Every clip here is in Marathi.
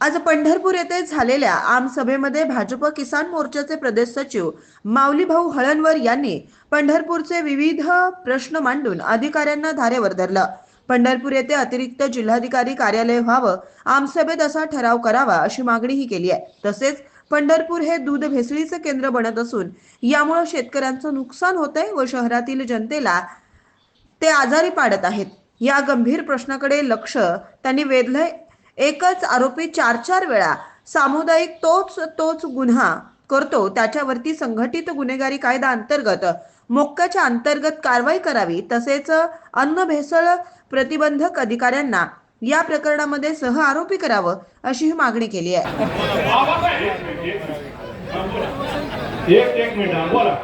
आज पंढरपूर येथे झालेल्या आमसभेमध्ये भाजप किसान मोर्चाचे प्रदेश सचिव माऊलीभाऊ हळणवर यांनी पंढरपूरचे विविध प्रश्न मांडून अधिकाऱ्यांना धारेवर धरलं. पंढरपूर येथे अतिरिक्त जिल्हाधिकारी कार्यालय व्हावं आमसभेत असा ठराव करावा अशी मागणीही केली आहे. तसेच पंढरपूर हे दूध भेसळीचं केंद्र बनत असून यामुळे शेतकऱ्यांचं नुकसान होत आहे व शहरातील जनतेला ते आजारी पाडत आहेत. या गंभीर प्रश्नाकडे लक्ष त्यांनी वेधलंय एकच आरोपी चार चार वेळा सामुदायिक तोच तोच गुन्हा करतो. त्याच्यावरती संघटित गुन्हेगारी कायदा अंतर्गत मोक्काच्या अंतर्गत कारवाई करावी तसेच अन्न भेसळ प्रतिबंधक अधिकाऱ्यांना या प्रकरणामध्ये सह आरोपी करावं अशी ही मागणी केली आहे. एक एक मिनिट बोला.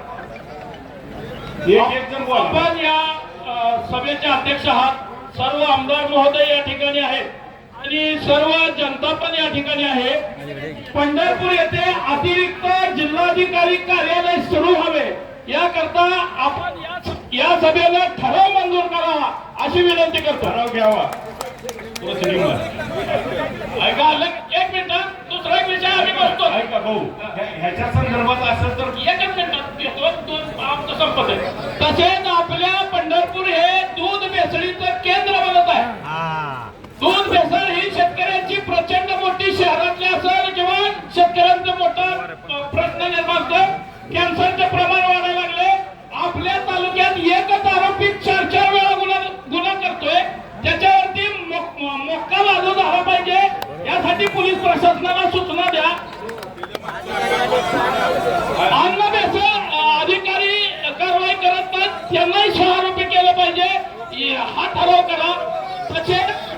एक एक जण बोला. आपण या अ, सभेचे अध्यक्ष आहात. सर्व आमदार महोदय या ठिकाणी आहेत. आणि सर्व जनता पण या ठिकाणी आहे. पंढरपूर येथे अतिरिक्त जिल्हाधिकारी कार्यालय सुरू व्हावे याकरता आपण या सभेला ठराव मंजूर करावा अशी विनंती करतो. ठराव घ्यावा. ऐका एक मिनिट. दुसरा एक विषय आम्ही करतो. ऐका भाऊ ह्या- ह्याच्या संदर्भात असेल तर एकच मिनिटात घेतो दोन आमचं संपत आहे तसेच आपल्या पंढरपूर हे दूध भेसळीचं प्रश्न निर्माण होतो कॅन्सरचे प्रमाण वाढायला लागले. आपल्या तालुक्यात एकच आरोपी चार चार वेळा गुन्हा गुन्हा करतोय. त्याच्यावरती मोक्का लागू झाला पाहिजे. यासाठी पोलीस प्रशासनाला सूचना द्या. अन्न अधिकारी कारवाई करत नाहीत त्यांनाही सह केलं पाहिजे. हा ठराव करा. तसेच